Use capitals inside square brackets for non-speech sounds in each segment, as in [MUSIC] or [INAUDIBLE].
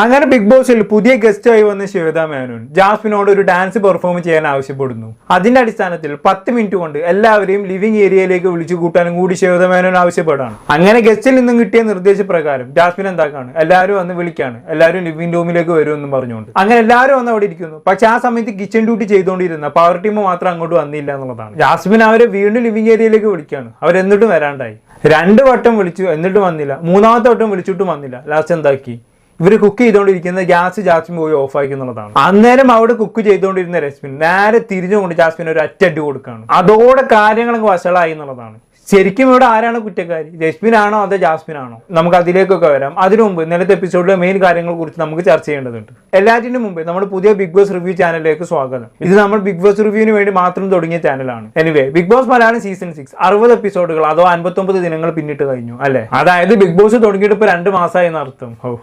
അങ്ങനെ ബിഗ് ബോസിൽ പുതിയ ഗസ്റ്റായി വന്ന ശ്വേത മേനോൻ ജാസ്മിനോട് ഒരു ഡാൻസ് പെർഫോം ചെയ്യാൻ ആവശ്യപ്പെടുന്നു. അതിന്റെ അടിസ്ഥാനത്തിൽ പത്ത് മിനിറ്റ് കൊണ്ട് എല്ലാവരെയും ലിവിംഗ് ഏരിയയിലേക്ക് വിളിച്ചു കൂട്ടാനും കൂടി ശ്വേത മേനോൻ ആവശ്യപ്പെടാണ് അങ്ങനെ ഗസ്റ്റിൽ നിന്നും കിട്ടിയ നിർദ്ദേശപ്രകാരം ജാസ്മിൻ എന്താക്കാണ്? എല്ലാവരും വന്ന് വിളിക്കാണ്. എല്ലാവരും ലിവിംഗ് റൂമിലേക്ക് വരുമെന്ന് പറഞ്ഞുകൊണ്ട്. അങ്ങനെ എല്ലാവരും വന്ന് അവിടെ ഇരിക്കുന്നു. പക്ഷെ ആ സമയത്ത് കിച്ചൺ ഡ്യൂട്ടി ചെയ്തുകൊണ്ടിരുന്ന പവർ ടീം മാത്രം അങ്ങോട്ട് വന്നില്ല എന്നുള്ളതാണ്. ജാസ്മിൻ അവരെ വീണ്ടും ലിവിംഗ് ഏരിയയിലേക്ക് വിളിക്കാണ് അവരെന്നിട്ടും വരാണ്ടായി. രണ്ട് വട്ടം വിളിച്ചു എന്നിട്ടും വന്നില്ല. മൂന്നാമത്തെ വട്ടം വിളിച്ചിട്ടും വന്നില്ല. ലാസ്റ്റ് എന്താക്കി? ഇവർ കുക്ക് ചെയ്തുകൊണ്ടിരിക്കുന്ന ഗ്യാസ് ജാസ്മിൻ പോയി ഓഫ് ആക്കി എന്നുള്ളതാണ്. അന്നേരം അവിടെ കുക്ക് ചെയ്തുകൊണ്ടിരുന്ന രശ്മിൻ നേരെ തിരിഞ്ഞുകൊണ്ട് ജാസ്മിൻ ഒരു അറ്റടി കൊടുക്കുകയാണ് അതോടെ കാര്യങ്ങളൊക്കെ വഷളായി എന്നുള്ളതാണ്. ശരിക്കും ഇവിടെ ആരാണ് കുറ്റക്കാരി? ജസ്മിൻ ആണോ അതോ ജാസ്മിൻ ആണോ നമുക്ക് അതിലേക്കൊക്കെ വരാം. അതിനു മുമ്പ് ഇന്നലത്തെ എപ്പിസോഡിലെ മെയിൻ കാര്യങ്ങളെ കുറിച്ച് നമുക്ക് ചർച്ച ചെയ്യേണ്ടതുണ്ട്. എല്ലാറ്റിനും മുമ്പ് നമ്മുടെ പുതിയ ബിഗ് ബോസ് റിവ്യൂ ചാനലിലേക്ക് സ്വാഗതം. ഇത് നമ്മൾ ബിഗ് ബോസ് റിവ്യൂവിന് വേണ്ടി മാത്രം തുടങ്ങിയ ചാനലാണ് anyway Big Boss Malayalam season six അറുപത് എപ്പിസോഡുകൾ അതോ അൻപത്തൊമ്പത് ദിനങ്ങൾ പിന്നിട്ട് കഴിഞ്ഞു അല്ലെ? അതായത് ബിഗ് ബോസ് തുടങ്ങിയിട്ട് ഇപ്പൊ രണ്ട് മാസമായി എന്നർത്ഥം ഓ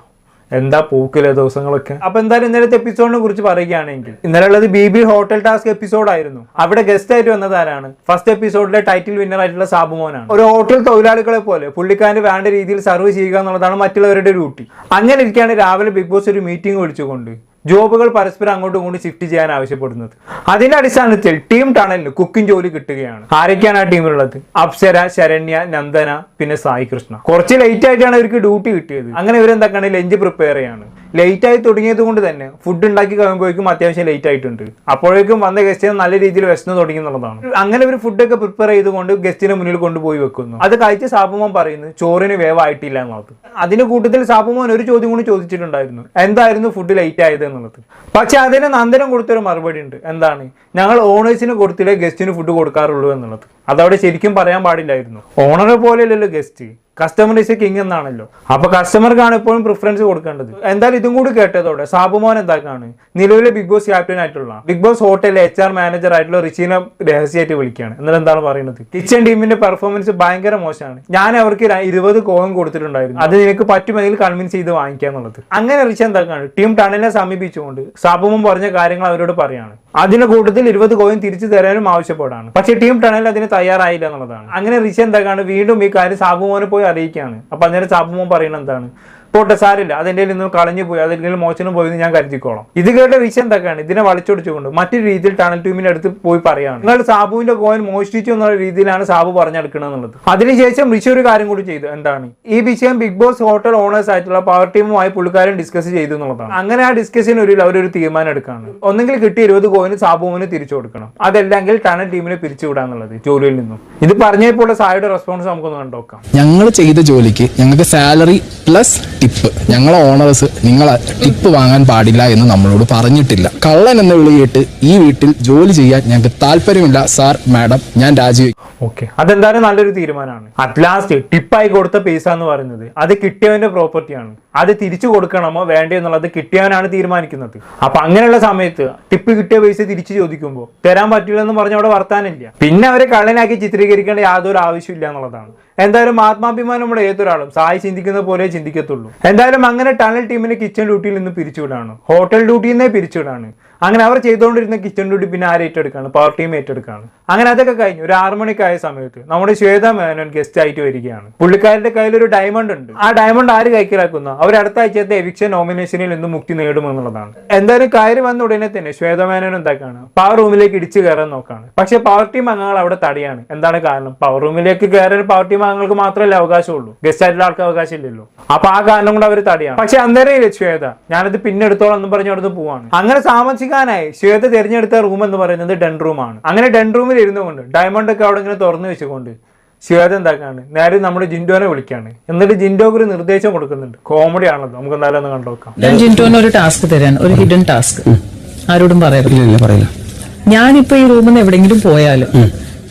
എന്താ പൂക്കിലെ ദിവസങ്ങളൊക്കെ? അപ്പൊ എന്തായാലും ഇന്നലത്തെ എപ്പിസോഡിനെ കുറിച്ച് പറയുകയാണെങ്കിൽ ഇന്നലെ ഉള്ളത് B B hotel task episode ആയിരുന്നു. അവിടെ ഗസ്റ്റ് ആയിട്ട് വന്നത് ആരാണ്? ഫസ്റ്റ് എപ്പിസോഡിലെ ടൈറ്റിൽ വിന്നർ ആയിട്ടുള്ള സാബുമോനാണ്. ഒരു ഹോട്ടൽ തൊഴിലാളികളെ പോലെ പുള്ളിക്കാരന് വേണ്ട രീതിയിൽ സർവ് ചെയ്യുക എന്നുള്ളതാണ് മറ്റുള്ളവരുടെ ഡ്യൂട്ടി അങ്ങനെ ഇരിക്കുകയാണ് രാവിലെ ബിഗ് ബോസ് ഒരു മീറ്റിംഗ് വിളിച്ചുകൊണ്ട്. ജോബുകൾ പരസ്പരം അങ്ങോട്ടും ഇങ്ങോട്ടും ഷിഫ്റ്റ് ചെയ്യാൻ ആവശ്യപ്പെടുന്നത്. അതിന്റെ അടിസ്ഥാനത്തിൽ ടീം ടണലിന് കുക്കിംഗ് ജോലി കിട്ടുകയാണ്. ആരൊക്കെയാണ് ആ ടീമിലുള്ളത് അപ്സര ശരണ്യ നന്ദന പിന്നെ സായി കൃഷ്ണ. കുറച്ച് ലേറ്റ് ആയിട്ടാണ് ഇവർക്ക് ഡ്യൂട്ടി കിട്ടിയത്. അങ്ങനെ ഇവരെന്താക്കാണ്? ലഞ്ച് പ്രിപ്പയർ ചെയ്യാണ്. ലേറ്റ് ആയി തുടങ്ങിയത് കൊണ്ട് തന്നെ ഫുഡ് ഉണ്ടാക്കി കഴിയുമ്പോഴേക്കും അത്യാവശ്യം ലേറ്റ് ആയിട്ടുണ്ട്. അപ്പോഴേക്കും വന്ന ഗസ്റ്റിന് നല്ല രീതിയിൽ വിശന്ന് തുടങ്ങി എന്നുള്ളതാണ്. അങ്ങനെ ഫുഡ് ഫുഡൊക്കെ പ്രിപ്പയർ ചെയ്തുകൊണ്ട് ഗസ്റ്റിന് മുന്നിൽ കൊണ്ടുപോയി വെക്കുന്നു. അത് കഴിച്ച് സാബുമോൻ പറയുന്നു ചോറിന് വേവായിട്ടില്ല എന്നുള്ളത്. അതിന് കൂട്ടത്തിൽ സാബുമോൻ ഒരു ചോദ്യം കൂടി ചോദിച്ചിട്ടുണ്ടായിരുന്നു. എന്തായിരുന്നു ഫുഡ് ലേറ്റ് ആയത് എന്നുള്ളത്. പക്ഷെ അതിന് നന്ദനം കൊടുത്തൊരു മറുപടി ഉണ്ട്. എന്താണ്? ഞങ്ങൾ ഓണേഴ്സിന് കൊടുത്തില്ലേ ഗസ്റ്റിന് ഫുഡ് കൊടുക്കാറുള്ളൂ എന്നുള്ളത്. അതവിടെ ശരിക്കും പറയാൻ പാടില്ലായിരുന്നു. ഓണറെ പോലെയല്ലല്ലോ ഗസ്റ്റ് കസ്റ്റമർ ഇസ് കിങ് എന്നാണല്ലോ. അപ്പൊ കസ്റ്റമർക്കാണ് എപ്പോഴും പ്രിഫറൻസ് കൊടുക്കേണ്ടത്. എന്തായാലും ഇതും കൂടി കേട്ടതോടെ സാബുമോൻ എന്താക്കാണ്? നിലവിലെ ബിഗ് ബോസ് ക്യാപ്റ്റൻ ആയിട്ടുള്ള ബിഗ് ബോസ് ഹോട്ടലിലെ എച്ച് ആർ മാനേജർ ആയിട്ടുള്ള റിച്ചീനെ രഹസ്യമായിട്ട് വിളിക്കുകയാണ്. എന്നിട്ട് എന്താണ് പറയുന്നത്? കിച്ചൺ ടീമിന്റെ പെർഫോമൻസ് ഭയങ്കര മോശമാണ്. ഞാൻ അവർക്ക് ഇരുപത് കോവം കൊടുത്തിട്ടുണ്ടായിരുന്നു. അത് നിനക്ക് പറ്റുമെങ്കിൽ കൺവിൻസ് ചെയ്ത് വാങ്ങിക്കുക എന്നുള്ളത് അങ്ങനെ റിച്ച് എന്താക്കാണ്? ടീം ടണലിനെ സമീപിച്ചുകൊണ്ട് സാബുമോൻ പറഞ്ഞ കാര്യങ്ങൾ അവരോട് പറയാണ്. അതിന്റെ കൂട്ടത്തിൽ ഇരുപത് കോയിൻ തിരിച്ചു തരാനും ആവശ്യപ്പെടാണ്. പക്ഷേ ടീം ടണൽ അതിന് തയ്യാറായില്ല എന്നുള്ളതാണ്. അങ്ങനെ റിഷ എന്താക്കാണ് വീണ്ടും ഈ കാര്യം സാബുമോനെ പോയി അറിയിക്കുകയാണ്. അപ്പൊ അന്നേരം സാബുമോൻ പറയുന്നത് എന്താണ്? പോട്ടെ സാരില്ല. അതെന്റെ നിന്നും കളഞ്ഞു പോയി. അതെങ്കിലും മോശനും പോയി ഞാൻ കരുതിക്കോളാം. ഇത് കേട്ട വിഷയം എന്തൊക്കെയാണ്? ഇതിനെ വളച്ചൊടിച്ചുകൊണ്ട് മറ്റൊരു രീതിയിൽ ടണൽ ടീമിന്റെ അടുത്ത് പോയി പറയാണ് നിങ്ങൾ സാബുവിന്റെ കോയിൻ മോഷ്ടിച്ചു എന്നുള്ള രീതിയിലാണ് സാബു പറഞ്ഞെടുക്കുന്നത് എന്നുള്ളത്. അതിനുശേഷം ഋഷി ഒരു കാര്യം കൂടി ചെയ്തു. എന്താണ്? ഈ വിഷയം ബിഗ് ബോസ് ഹോട്ടൽ ഓണേഴ്സ് ആയിട്ടുള്ള പവർ ടീമുമായി പുള്ളിക്കാരൻ ഡിസ്കസ് ചെയ്തു എന്നുള്ളതാണ്. അങ്ങനെ ആ ഡിസ്കഷൻ ഒരു അവരൊരു തീരുമാനം എടുക്കാണ് ഒന്നെങ്കിൽ കിട്ടിയ ഇരുപത് കോയിന് സാബുവിന് തിരിച്ചു കൊടുക്കണം. അതല്ലെങ്കിൽ ടണൽ ടീമിനെ പിരിച്ചുവിടാന്നുള്ളത് ജോലിയിൽ നിന്നും. ഇത് പറഞ്ഞപ്പോൾ സായുടെ റെസ്പോൺസ് നമുക്കൊന്ന് കണ്ടോക്കാം ഞങ്ങൾ ചെയ്ത ജോലിക്ക് ഞങ്ങൾക്ക് സാലറി പ്ലസ് ടിപ്പ് ഞങ്ങളെ ഓണേഴ്സ് നിങ്ങൾ ടിപ്പ് വാങ്ങാൻ പാടില്ല എന്ന് നമ്മളോട് പറഞ്ഞിട്ടില്ല. കള്ളൻ എന്ന് വിളിയിട്ട് ഈ വീട്ടിൽ ജോലി ചെയ്യാൻ ഞങ്ങൾക്ക് താല്പര്യമില്ല സാർ മാഡം ഞാൻ രാജിവെക്കും ഓക്കെ അതെന്തായാലും നല്ലൊരു തീരുമാനമാണ്. അറ്റ് ലാസ്റ്റ് ടിപ്പായി കൊടുത്ത പൈസ എന്ന് പറയുന്നത് അത് കിട്ടിയവന്റെ പ്രോപ്പർട്ടിയാണ് അത് തിരിച്ചു കൊടുക്കണമോ വേണ്ടോ എന്നുള്ളത് കിട്ടിയവനാണ് തീരുമാനിക്കുന്നത്. അപ്പൊ അങ്ങനെയുള്ള സമയത്ത് ടിപ്പ് കിട്ടിയ പൈസ തിരിച്ചു ചോദിക്കുമ്പോൾ തരാൻ പറ്റില്ല എന്ന് പറഞ്ഞ അവിടെ വർത്താനില്ല പിന്നെ അവരെ കള്ളനാക്കി ചിത്രീകരിക്കേണ്ട യാതൊരു ആവശ്യമില്ല എന്നുള്ളതാണ്. എന്തായാലും ആത്മാഭിമാനം ആത്മാഭിമാനമുള്ള ഏതൊരാളും? സായി ചിന്തിക്കുന്ന പോലെ ചിന്തിക്കത്തുള്ളൂ. എന്തായാലും അങ്ങനെ ടണൽ ടീമിനെ കിച്ചൺ ഡ്യൂട്ടിയിൽ നിന്ന് പിരിച്ചുവിടാണ്. ഹോട്ടൽ ഡ്യൂട്ടിയിൽ നിന്നേ പിരിച്ചുവിടാണ്. അങ്ങനെ അവർ ചെയ്തുകൊണ്ടിരുന്ന കിച്ചൺ ഡ്യൂട്ടി പിന്നെ ആര് ഏറ്റെടുക്കാണ്? Power team ഏറ്റെടുക്കാണ്. അങ്ങനെ അതൊക്കെ കഴിഞ്ഞ് ഒരു ആറു മണിക്കായ സമയത്ത് നമ്മുടെ ശ്വേത മേനോൻ ഗസ്റ്റ് ആയിട്ട് വരികയാണ്. പുള്ളിക്കാരുടെ കയ്യിൽ ഒരു ഡയമണ്ട് ഉണ്ട്. ആ ഡയമണ്ട് ആര് കൈക്കലാക്കുന്ന? അവർ അടുത്ത ആഴ്ചത്തെ എവിക്ഷൻ നോമിനേഷനിൽ നിന്ന് മുക്തി നേടുമെന്നുള്ളതാണ് എന്തായാലും കാര്യം വന്ന ഉടനെ തന്നെ ശ്വേത മേനോൻ എന്താക്കാണ്? പവർ റൂമിലേക്ക് ഇടിച്ചു കയറാൻ നോക്കാണ്. പക്ഷെ പവർ ടീം അംഗങ്ങൾ അവിടെ തടയാണ്. എന്താണ് കാരണം? പവർ റൂമിലേക്ക് കയറാൻ പവർ ടീം അംഗങ്ങൾക്ക് മാത്രമല്ലേ അവകാശമുള്ളൂ. ഗസ്റ്റ് ആയിട്ടുള്ള ആൾക്ക് അവകാശം ഇല്ലല്ലോ അപ്പൊ ആ കാരണം കൊണ്ട് അവർ തടയാണ്. പക്ഷെ അന്നേരം ശ്വേത? ഞാനത് പിന്നെ എടുത്തോളാം എന്ന് പറഞ്ഞു അവിടുന്ന് പോവാണ്. അങ്ങനെ താമസിക്കാനായി ശ്വേത തിരഞ്ഞെടുത്ത റൂം എന്ന് പറയുന്നത് ഡെൻ റൂമാണ് അങ്ങനെ ഡെൻ റൂമിൽ ഇരുന്നുകൊണ്ട് ഡയമണ്ട് ഒക്കെ അവിടെ ഇങ്ങനെ തുറന്നു വെച്ചുകൊണ്ട് ശ്വേത എന്താക്കാണ്? നേരെ നമ്മുടെ ജിൻഡോനെ വിളിക്കാണ്. എന്നിട്ട് ജിൻഡോക്ക് ഒരു നിർദ്ദേശം കൊടുക്കുന്നുണ്ട്. കോമഡി ആണല്ലോ. നമുക്ക് എന്തായാലും ഒന്ന് കണ്ടുനോക്കാം ഞാൻ ജിൻഡോന് ഒരു ടാസ്ക് തരാൻ ഒരു ഹിഡൻ ടാസ്ക് ആരോടും പറയില്ല. ഞാനിപ്പോ ഈ റൂമിൽ നിന്ന് എവിടെങ്കിലും പോയാലും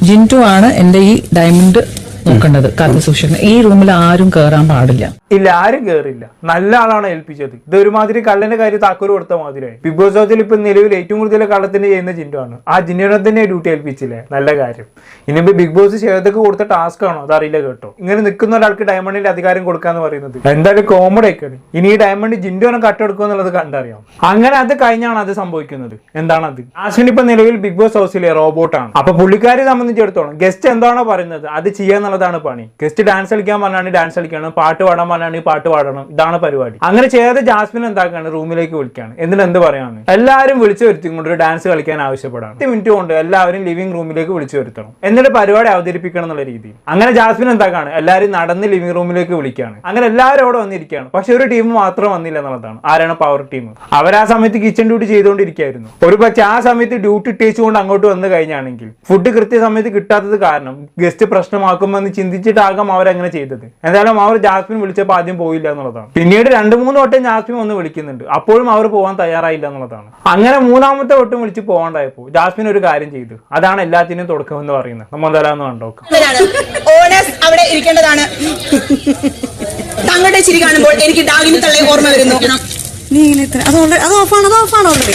ജിന്റു ആണ് എന്റെ ഈ ഡയമണ്ട് നോക്കേണ്ടത് കാത്തു സൂക്ഷിക്കുന്നത് ഈ റൂമിൽ ആരും കേറാൻ പാടില്ല. ഇല്ല ആരും കേറില്ല. നല്ല ആളാണ് ഏൽപ്പിച്ചത് ഇത് ഒരുമാതിരി കള്ളന്റെ കാര്യം താക്കോൽ കൊടുത്ത മാതിരിയായി. ബിഗ് ബോസ് ഹൗസിൽ ഇപ്പൊ നിലവിൽ ഏറ്റവും കൂടുതൽ കള്ളത്തിന് ചെയ്യുന്ന ജിൻഡുവാണ് ആ ജിന്നിനെ തന്നെ ഡ്യൂട്ടി ഏൽപ്പിച്ചില്ലേ? നല്ല കാര്യം. ഇനിയിപ്പോ ബിഗ് ബോസ് ചെയ്തൊക്കെ കൊടുത്ത ടാസ്ക് ആണോ? അതറിയില്ല കേട്ടോ. ഇങ്ങനെ നിൽക്കുന്ന ഒരാൾക്ക് ഡയമണ്ടിന്റെ അധികാരം കൊടുക്കാന്ന് പറയുന്നത്. എന്തായാലും കോമഡി ഒക്കെയാണ് ഇനി ഈ ഡയമണ്ട് ജിൻഡുവിനെ കട്ടെടുക്കുക എന്നുള്ളത് കണ്ടറിയാം. അങ്ങനെ അത് കഴിഞ്ഞാണ് അത് സംഭവിക്കുന്നത്. എന്താണ് അത് ആശ്വിൻ ഇപ്പൊ നിലവിൽ ബിഗ് ബോസ് ഹൗസിലെ റോബോട്ടാണ് അപ്പൊ പുള്ളിക്കാരെ സംബന്ധിച്ചിടത്തോളം ഗസ്റ്റ് എന്താണോ പറയുന്നത് അത് ചെയ്യാന്നുള്ള എന്നുള്ളതാണ് പണി. ഗസ്റ്റ് ഡാൻസ് കളിക്കാൻ പറഞ്ഞാണ് ഡാൻസ് കളിക്കണം പാട്ട് പാടാൻ പറഞ്ഞാണ് പാട്ട് പാടണം ഇതാണ് പരിപാടി. അങ്ങനെ ചെയ്യാതെ ജാസ്മിൻ എന്താക്കാണ്? റൂമിലേക്ക് വിളിക്കുകയാണ് എന്നിട്ട് എന്ത് പറയാണ് എല്ലാവരും വിളിച്ചു വരുത്തിക്കൊണ്ട് ഒരു ഡാൻസ് കളിക്കാൻ ആവശ്യപ്പെടാണ്. പത്ത് മിനിറ്റ് കൊണ്ട് എല്ലാവരും ലിവിംഗ് റൂമിലേക്ക് വിളിച്ചു വരുത്തണം. എന്നിട്ട് പരിപാടി അവതരിപ്പിക്കണം എന്നുള്ള രീതി അങ്ങനെ ജാസ്മിൻ എന്താക്കാണ്? എല്ലാവരും നടന്ന് ലിവിംഗ് റൂമിലേക്ക് വിളിക്കുകയാണ് അങ്ങനെ എല്ലാവരും അവിടെ വന്നിരിക്കുകയാണ്. പക്ഷെ ഒരു ടീം മാത്രം വന്നില്ല എന്നുള്ളതാണ്. ആരാണ് പവർ ടീം അവർ ആ സമയത്ത് കിച്ചൺ ഡ്യൂട്ടി ചെയ്തുകൊണ്ടിരിക്കുകയായിരുന്നു. ഒരു പക്ഷേ ആ സമയത്ത് ഡ്യൂട്ടി ഇട്ടേച്ചുകൊണ്ട് അങ്ങോട്ട് വന്നു കഴിഞ്ഞാണെങ്കിൽ ഫുഡ് കൃത്യസമയത്ത് കിട്ടാത്തത് കാരണം ഗസ്റ്റ് പ്രശ്നമാക്കുമെന്ന് ചിന്തിച്ചിട്ടാകാം അവരങ്ങനെ ചെയ്തത്. എന്തായാലും അവർ ജാസ്മിൻ വിളിച്ചപ്പോൾ ആദ്യം പോയില്ല എന്നുള്ളതാണ്. പിന്നീട് രണ്ട് മൂന്ന് വട്ടം ജാസ്മിൻ ഒന്ന് വിളിക്കുന്നുണ്ട്. അപ്പോഴും അവർ പോകാൻ തയ്യാറായില്ല എന്നുള്ളതാണ്. അങ്ങനെ മൂന്നാമത്തെ വട്ടം വിളിച്ച് പോകാണ്ടായപ്പോൾ ജാസ്മിൻ ഒരു കാര്യം ചെയ്തു. അതാണ് എല്ലാത്തിനും തുടക്കം എന്ന് പറയുന്നത്. നമ്മൾ എന്തായാലും ഒന്ന് കണ്ടോക്കാം. അവിടെ ഇരിക്കേണ്ടതാണ്. തങ്ങളുടെ ചിരി കാണുമ്പോൾ എനിക്ക് ഡാഗിനി ഓർമ്മ വരുന്നു. നീ ഇങ്ങനെ അത് already- അത് ഓഫാണ് അത് ഓഫാണ് ഓൾറെഡി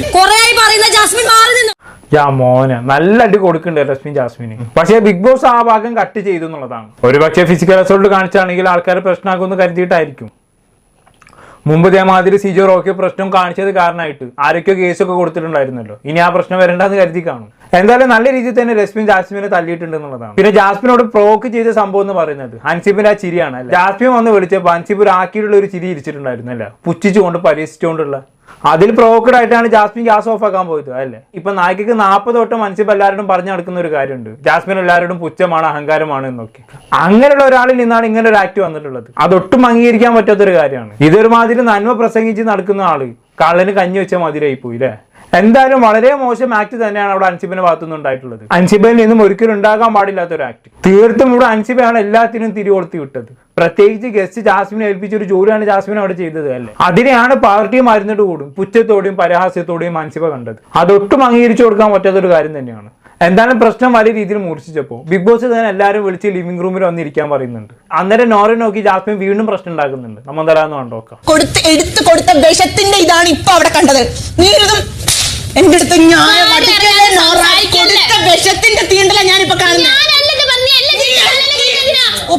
കൊറേ ആയി പറയുന്ന ജാസ്മിൻ മാറി നിന്ന്. യാ മോനെ നല്ല അടി കൊടുക്കുന്നുണ്ട് രശ്മി ജാസ്മിന്. പക്ഷേ ബിഗ് ബോസ് ആ ഭാഗം കട്ട് ചെയ്തു എന്നുള്ളതാണ്. ഒരു പക്ഷേ ഫിസിക്കൽ അസോൾട്ട് കാണിച്ചാണെങ്കിൽ ആൾക്കാർ പ്രശ്നമാക്കുമെന്ന് കരുതിയിട്ടായിരിക്കും. മുമ്പ് ഇതേമാതിരി സിജോ റോക്കി പ്രശ്നം കാണിച്ചത് കാരണമായിട്ട് ആരൊക്കെയോ കേസൊക്കെ കൊടുത്തിട്ടുണ്ടായിരുന്നല്ലോ. ഇനി ആ പ്രശ്നം വരണ്ടെന്ന് കരുതി കാണും. എന്തായാലും നല്ല രീതിയിൽ തന്നെ രശ്മി ജാസ്മിനെ തല്ലിയിട്ടുണ്ട് എന്നുള്ളതാണ്. പിന്നെ ജാസ്മിനോട് പ്രോക്ക് ചെയ്ത സംഭവം എന്ന് പറയുന്നത് ഹൻസിബിന്റെ ആ ചിരിയാണ്. ജാസ്മിൻ വന്ന് വിളിച്ചപ്പോൾ ഹൻസിബ് ഒരു ആക്കിയിട്ടുള്ള ഒരു ചിരി ഇരിച്ചിട്ടുണ്ടായിരുന്നല്ല? പുച്ഛിച്ചുകൊണ്ട് പരിഹസിച്ചുകൊണ്ടുള്ള അതിൽ പ്രോക്കഡ് ആയിട്ടാണ് ജാസ്മിൻ ഗ്യാസ് ഓഫ് ആക്കാൻ പോയത് അല്ലേ? ഇപ്പൊ നായികക്ക് നാൽപ്പത് തൊട്ട് മനസ്സിൽ എല്ലാവരോടും പറഞ്ഞു നടക്കുന്ന ഒരു കാര്യമുണ്ട്. ജാസ്മിൻ എല്ലാവരോടും പുച്ഛമാണ് അഹങ്കാരമാണ് എന്നൊക്കെ. അങ്ങനെയുള്ള ഒരാളിൽ നിന്നാണ് ഇങ്ങനെ ഒരു ആക്ട് വന്നിട്ടുള്ളത്. അതൊട്ടും അംഗീകരിക്കാൻ പറ്റാത്ത ഒരു കാര്യമാണ്. ഇതൊരുമാതിരി നന്മ പ്രസംഗിച്ച് നടക്കുന്ന ആൾ കള്ളന് കഞ്ഞി വെച്ച മാതിരിയായി പോയി അല്ലേ? എന്തായാലും വളരെ മോശം ആക്ട് തന്നെയാണ് അവിടെ അൻസിബിന്റെ ഭാഗത്തുനിന്ന് ഉണ്ടായിട്ടുള്ളത്. നിന്നും ഒരിക്കലും ഉണ്ടാകാൻ പാടില്ലാത്ത ഒരു ആക്ട് തീർത്തും ഇവിടെ അൻസിബയാണ് എല്ലാത്തിനും തിരികൊളുത്തി വിട്ടത്. പ്രത്യേകിച്ച് ഗസ്റ്റ് ജാസ്മിനെ ഏൽപ്പിച്ച ഒരു ജോലിയാണ് ജാസ്മിൻ അവിടെ ചെയ്തത് അല്ലേ? അതിനെയാണ് പാർട്ടി മരുന്നിട്ട് കൂടും പുച്ഛത്തോടെയും പരിഹാസ്യത്തോടെയും മാനസിക കണ്ടത്. അതൊട്ടും അംഗീകരിച്ചു കൊടുക്കാൻ പറ്റാത്തൊരു കാര്യം തന്നെയാണ്. എന്തായാലും പ്രശ്നം വലിയ രീതിയിൽ മൂർച്ഛിച്ചപ്പോൾ ബിഗ് ബോസ് തന്നെ എല്ലാവരും വിളിച്ച് ലിവിംഗ് റൂമിൽ വന്നിരിക്കാൻ പറയുന്നുണ്ട്. അന്നേരം നോറെ നോക്കി ജാസ്മിൻ വീണ്ടും പ്രശ്നം ഉണ്ടാക്കുന്നുണ്ട്. നമ്മൾ എന്തായാലും കണ്ടോക്കാം കൊടുത്ത് എടുത്തു കൊടുത്ത വിഷത്തിന്റെ ഇതാണ് ഇപ്പൊ അവിടെ കണ്ടത്. നീ എന്റെ അടുത്ത് വിഷത്തിന്റെ തീണ്ടല ഞാനിപ്പോ കാണുന്നത്.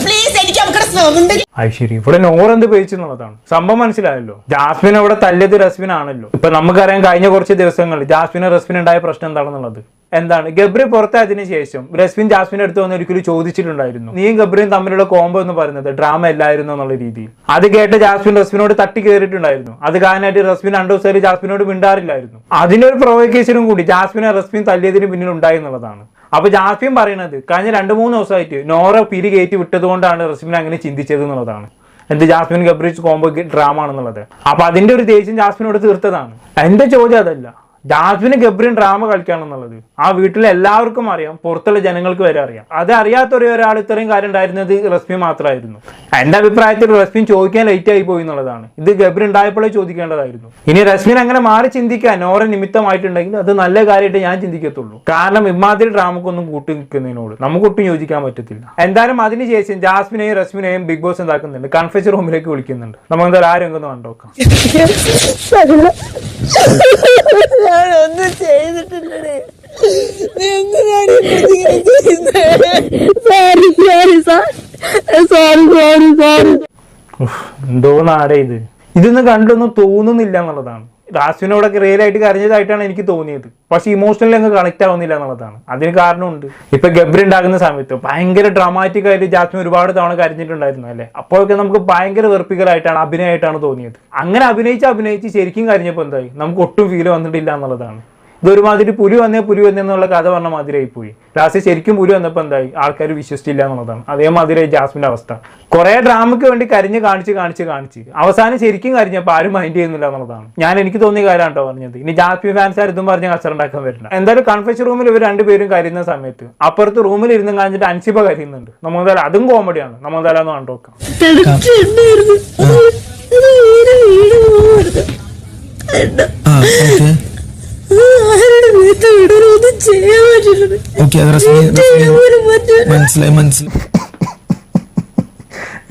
പ്ലീസ് എനിക്ക് അവക്കടെ സൗണ്ട് ഐശ്വര്യ ഇവിടെ നോറെന്ത് പേച്ചു എന്നുള്ളതാണ്. സംഭവം മനസ്സിലായല്ലോ. ജാസ്മിൻ അവിടെ തല്ലിയത് റസ്മിൻ ആണല്ലോ ഇപ്പൊ നമുക്കറിയാം കഴിഞ്ഞ കുറച്ച് ദിവസങ്ങളിൽ ജാസ്മിന് റസ്മിൻ ഉണ്ടായ പ്രശ്നം എന്താണെന്നുള്ളത്. എന്താണ്? ഗബ്രി പുറത്തായതിനു ശേഷം റസ്മിൻ ജാസ്മിന്റെ അടുത്ത് വന്ന് ഒരിക്കലും ചോദിച്ചിട്ടുണ്ടായിരുന്നു. നീയും ഗബ്രിയും തമ്മിലുള്ള കോംബോ എന്ന് പറയുന്നത് ഡ്രാമ അല്ലായിരുന്നു എന്നുള്ള രീതിയിൽ. അത് കേട്ട് ജാസ്മിൻ റസ്മിനോട് തട്ടി കയറിയിട്ടുണ്ടായിരുന്നു. അത് കാരണമായിട്ട് റസ്മിൻ രണ്ടു ദിവസം ജാസ്മിനോട് മിണ്ടാറില്ലായിരുന്നു. അതിനൊരു പ്രൊവക്കേഷനും കൂടി ജാസ്മിനെ റസ്മിൻ തല്ലിയതിന് പിന്നിൽ ഉണ്ടായി എന്നുള്ളതാണ്. അപ്പൊ ജാഫിയും പറയണത് കഴിഞ്ഞ രണ്ട് മൂന്ന് ദിവസമായിട്ട് നോറ പിരി കയറ്റി വിട്ടത് കൊണ്ടാണ് റസ്മിൻ അങ്ങനെ ചിന്തിച്ചത് എന്നുള്ളതാണ്. എന്ത് ജാസ്മിൻ ഗബ്രിച്ച് കോംബോ ഡ്രാമ ആണെന്നുള്ളത്. അപ്പൊ അതിന്റെ ഒരു ദേഷ്യം ജാസ്മിനോട് തീർത്തതാണ്. എന്റെ ചോദ്യം അതല്ല. ജാസ്മിന് ഗബ്രിൻ ഡ്രാമ കളിക്കാണെന്നുള്ളത്. ആ വീട്ടിലെ എല്ലാവർക്കും അറിയാം പുറത്തുള്ള ജനങ്ങൾക്ക് വരെ അറിയാം. അത് അറിയാത്ത ഒരു ഒരാൾ ഇത്രയും കാര്യം ഉണ്ടായിരുന്നത് റസ്മി മാത്രമായിരുന്നു. എന്റെ അഭിപ്രായത്തിൽ റസ്മിൻ ചോദിക്കാൻ ലേറ്റ് ആയി പോയി എന്നുള്ളതാണ്. ഇത് ഗബ്രി ഉണ്ടായപ്പോഴേ ചോദിക്കേണ്ടതായിരുന്നു. ഇനി റസ്മിൻ അങ്ങനെ മാറി ചിന്തിക്കാൻ നോറ നിമിത്തമായിട്ടുണ്ടെങ്കിൽ അത് നല്ല കാര്യമായിട്ട് ഞാൻ ചിന്തിക്കത്തുള്ളൂ. കാരണം ഇമാതിരി ഡ്രാമക്കൊന്നും കൂട്ടി നിൽക്കുന്നതിനോട് നമുക്കൊട്ടും യോജിക്കാൻ പറ്റത്തില്ല. എന്തായാലും അതിനുശേഷം ജാസ്മിനെയും റസ്മിനെയും ബിഗ് ബോസ് എന്താക്കുന്നുണ്ട്? കൺഫ്യൂഷൻ റൂമിലേക്ക് വിളിക്കുന്നുണ്ട്. നമുക്ക് എന്തായാലും ആരും ഒന്ന് കണ്ടോക്കാം [LAUGHS] ഞാനൊന്നും ചെയ്തിട്ടില്ലേ നീ എന്തിനാണ് sorry sorry sorry sorry sorry ഉഫ്, എന്തോന്നാടെ ഇത്. ഇതൊന്നും കണ്ടൊന്നും തോന്നുന്നില്ല എന്നുള്ളതാണ്. റാസ്വിനോടൊക്കെ റിയൽ ആയിട്ട് കരഞ്ഞതായിട്ടാണ് എനിക്ക് തോന്നിയത്. പക്ഷെ ഇമോഷണലി അങ്ങ് കണക്ട് ആവുന്നില്ല എന്നുള്ളതാണ്. അതിന് കാരണമുണ്ട്. ഇപ്പൊ ഗബ്രി ഉണ്ടാകുന്ന സമയത്ത് ഭയങ്കര ഡ്രാമാറ്റിക് ആയിട്ട് ജാസ്മിൻ ഒരുപാട് തവണ കരഞ്ഞിട്ടുണ്ടായിരുന്നു അല്ലേ? അപ്പോഴൊക്കെ നമുക്ക് ഭയങ്കര വെറുപ്പിക്കലായിട്ടാണ് അഭിനയമായിട്ടാണ് തോന്നിയത്. അങ്ങനെ അഭിനയിച്ച് അഭിനയിച്ച് ശരിക്കും കരഞ്ഞപ്പോൾ എന്തായി? നമുക്ക് ഒട്ടും ഫീൽ വന്നിട്ടില്ല എന്നുള്ളതാണ്. ഇതൊരുമാതിരി പുലി വന്നേ പുലി വന്നേ എന്നുള്ള കഥ പറഞ്ഞ മാതിരിയായി പോയി. ലാസ്റ്റ് ശരിക്കും പുലി വന്നപ്പോൾ എന്തായി? ആൾക്കാർ വിശ്വസിച്ചില്ല എന്നുള്ളതാണ്. അതേമാതിരി ജാസ്മിന്റെ അവസ്ഥ. കുറേ ഡ്രാമയ്ക്ക് വേണ്ടി കരഞ്ഞ് കാണിച്ച് കാണിച്ച് കാണിച്ച്. അവസാനം ശരിക്കും കരഞ്ഞപ്പോൾ ആരും മൈൻഡ് ചെയ്യുന്നില്ല എന്നുള്ളതാണ്. ഞാൻ എനിക്ക് തോന്നിയ കാര്യമാണ് കേട്ടോ പറഞ്ഞത്. ഇനി ജാസ്മിൻ ഫാൻസ് ഇതും പറഞ്ഞ് കച്ചറ ഉണ്ടാക്കാൻ വരില്ല. എന്തായാലും കൺഫെഷൻ റൂമിൽ ഇവർ രണ്ടുപേരും കരുന്ന സമയത്ത് അപ്പുറത്ത് റൂമിൽ ഇരുന്ന് കാണിച്ചിട്ട് അൻസിബ കരയുന്നുണ്ട്. എന്തായാലും അതും കോമഡിയാണ് നമ്മൾ നമുക്ക് ഒന്ന് കണ്ടോക്കാം ആ ഓക്കെ.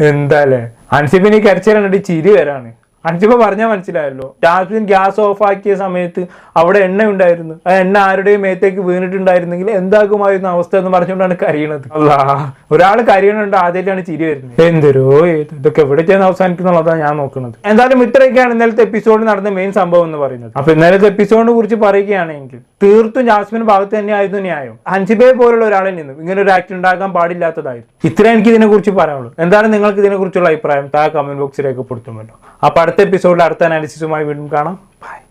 എന്താല്ലേ അൻസിബിന് കരച്ചിൽ ചിരി വരാണ്. അഞ്ചിപ്പോ പറഞ്ഞാൽ മനസ്സിലായല്ലോ. ജാസ്മിൻ ഗ്യാസ് ഓഫ് ആക്കിയ സമയത്ത് അവിടെ എണ്ണ ഉണ്ടായിരുന്നു ആ എണ്ണ ആരുടെയും മേത്തേക്ക് വീണിട്ടുണ്ടായിരുന്നെങ്കിൽ എന്താകുമായിരുന്നു അവസ്ഥ എന്ന് പറഞ്ഞുകൊണ്ടാണ് കരയണത്. അല്ല ഒരാൾ കരയണുണ്ട് ആദ്യമായിട്ടാണ് ചിരി വരുന്നത്. എന്തൊരോ ഇതൊക്കെ എവിടെ ചെന്ന് അവസാനിക്കുന്നുള്ളതാണ് ഞാൻ നോക്കുന്നത് എന്തായാലും ഇത്രയൊക്കെയാണ് ഇന്നലത്തെ എപ്പിസോഡിൽ നടന്ന മെയിൻ സംഭവം എന്ന് പറയുന്നത്. അപ്പൊ ഇന്നലത്തെ എപ്പിസോഡിനെ കുറിച്ച് പറയുകയാണെങ്കിൽ തീർത്തും ജാസ്മിൻ ഭാഗത്ത് തന്നെയായിരുന്നു ന്യായം. അഞ്ചുപേ പോലുള്ള ഒരാളിൽ നിന്നും ഇങ്ങനെ ഒരു ആക്ട് ഉണ്ടാകാൻ പാടില്ലാത്തതായിരുന്നു. ഇത്ര എനിക്ക് ഇതിനെ കുറിച്ച് പറയാനുള്ളൂ. എന്താണ് നിങ്ങൾക്ക് ഇതിനെ കുറിച്ചുള്ള അഭിപ്രായം താ കമന്റ് ബോക്സിൽ രേഖപ്പെടുത്തുമല്ലോ. അപ്പൊ അടുത്ത എപ്പിസോഡിൽ അടുത്ത അനാലിസിസുമായി വീണ്ടും കാണാം Bye.